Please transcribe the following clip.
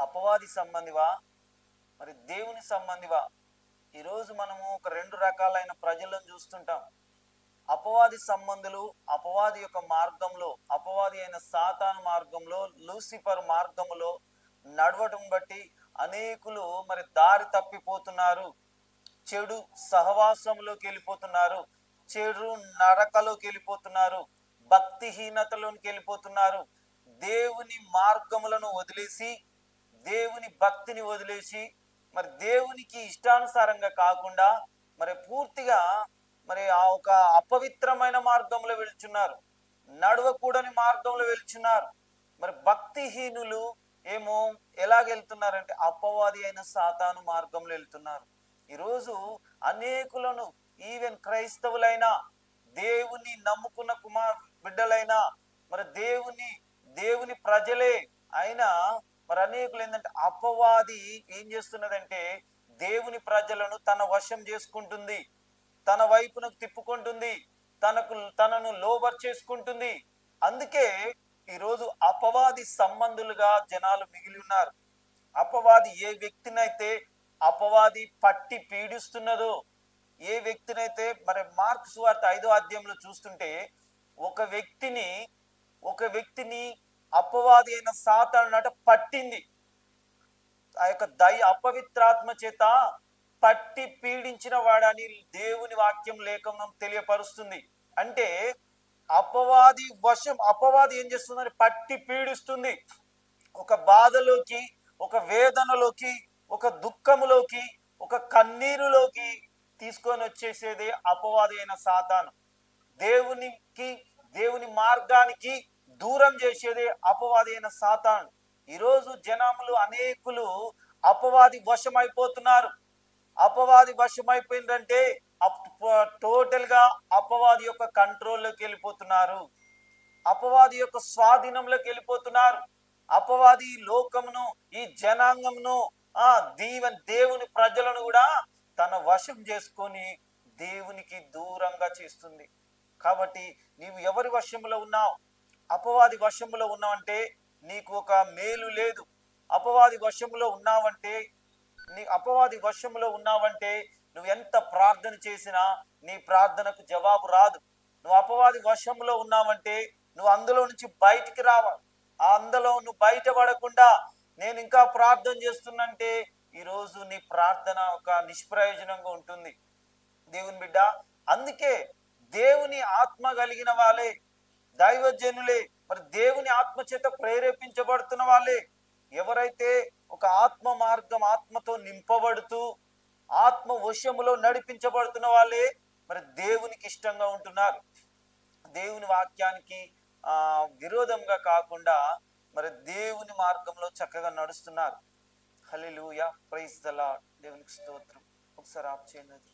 అపవాది సంబంధివా? మరి దేవుని సంబంధివా? ఈరోజు మనము ఒక రెండు రకాలైన ప్రజలను చూస్తుంటాం. అపవాది సంబంధులు అపవాది యొక్క మార్గంలో అపవాది అయిన సాతాను మార్గంలో లూసిఫర్ మార్గంలో నడవటం బట్టి అనేకులు మరి దారి తప్పిపోతున్నారు. చెడు సహవాసంలోకి వెళ్ళిపోతున్నారు. చెడు నరకలోకి వెళ్ళిపోతున్నారు. భక్తిహీనతలోకి వెళ్ళిపోతున్నారు. దేవుని మార్గములను వదిలేసి దేవుని భక్తిని వదిలేసి మరి దేవునికి ఇష్టానుసారంగా కాకుండా మరి పూర్తిగా మరి ఆ ఒక అపవిత్రమైన మార్గంలో వెళ్తున్నారు నడవకూడని మార్గంలో వెళ్తున్నారు మరి భక్తిహీనులు ఏమో ఎలాగెళ్తున్నారంటే అపవాది అయిన సాతాను మార్గంలో వెళ్తున్నారు. ఈరోజు అనేకులను ఈవెన్ క్రైస్తవులైనా దేవుని నమ్ముకున్న కుమార్ బిడ్డలైనా మరి దేవుని దేవుని ప్రజలే అయినా మరి అనేకులు ఏంటంటే అపవాది ఏం చేస్తున్నదంటే దేవుని ప్రజలను తన వశం చేసుకుంటుంది తన వైపునకు తిప్పుకుంటుంది తనకు తనను లోబర్ చేసుకుంటుంది. అందుకే ఈరోజు అపవాది సంబంధులుగా జనాలు మిగిలి ఉన్నారు. అపవాది ఏ వ్యక్తినైతే అపవాది పట్టి పీడిస్తున్నదో ఏ వ్యక్తినైతే మరి మార్క్స్ వార్త ఐదో అధ్యాయంలో చూస్తుంటే ఒక వ్యక్తిని ఒక వ్యక్తిని అపవాది అయిన సాతానునట పట్టింది. ఆ యొక్క దయ అపవిత్రాత్మ చేత పట్టి పీడించిన వాడని దేవుని వాక్యం లేఖనం తెలియపరుస్తుంది. అంటే అపవాది వశం అపవాది ఏం చేస్తుందని పట్టి పీడిస్తుంది. ఒక బాధలోకి ఒక వేదనలోకి ఒక దుఃఖములోకి ఒక కన్నీరులోకి తీసుకొని వచ్చేసేది అపవాది అయిన సాతాను. దేవునికి దేవుని మార్గానికి దూరం చేసేది అపవాది అయిన సాతాను. ఈరోజు జనములు అనేకులు అపవాది వశమైపోతున్నారు. అపవాది వశమైపోయిందంటే టోటల్గా అపవాది యొక్క కంట్రోల్లోకి వెళ్ళిపోతున్నారు. అపవాది యొక్క స్వాధీనంలోకి వెళ్ళిపోతున్నారు. అపవాది లోకమును ఈ జనాంగమును ఆ దీవెన్ దేవుని ప్రజలను కూడా తన వశం చేసుకొని దేవునికి దూరంగా చేస్తుంది. కాబట్టి నీవు ఎవరి వశంలో ఉన్నావు? అపవాది వశంలో ఉన్నావంటే నీకు ఒక మేలు లేదు. అపవాది వశంలో ఉన్నావంటే నీ అపవాది వశంలో ఉన్నావంటే నువ్వు ఎంత ప్రార్థన చేసినా నీ ప్రార్థనకు జవాబు రాదు. నువ్వు అపవాది వశంలో ఉన్నావంటే నువ్వు అందులో నుంచి బయటికి రావాలి. ఆ అందులో నువ్వు బయటపడకుండా నేను ఇంకా ప్రార్థన చేస్తున్నంటే ఈరోజు నీ ప్రార్థన ఒక నిష్ప్రయోజనంగా ఉంటుంది. దేవుని బిడ్డ అందుకే దేవుని ఆత్మ కలిగిన వాళ్ళే దైవజనులే మరి దేవుని ఆత్మ చేత ప్రేరేపించబడుతున్న వాళ్ళే. ఎవరైతే ఒక ఆత్మ మార్గం ఆత్మతో నింపబడుతూ ఆత్మ వశములో నడిపించబడుతున్న వాళ్ళే మరి దేవునికి ఇష్టంగా ఉంటున్నారు. దేవుని వాక్యానికి ఆ విరోధంగా కాకుండా మరి దేవుని మార్గంలో చక్కగా నడుస్తున్నారు. హల్లెలూయా ప్రైజ్ ద దేవునికి స్తోత్రం. ఒకసారి ఆప్ చేయండి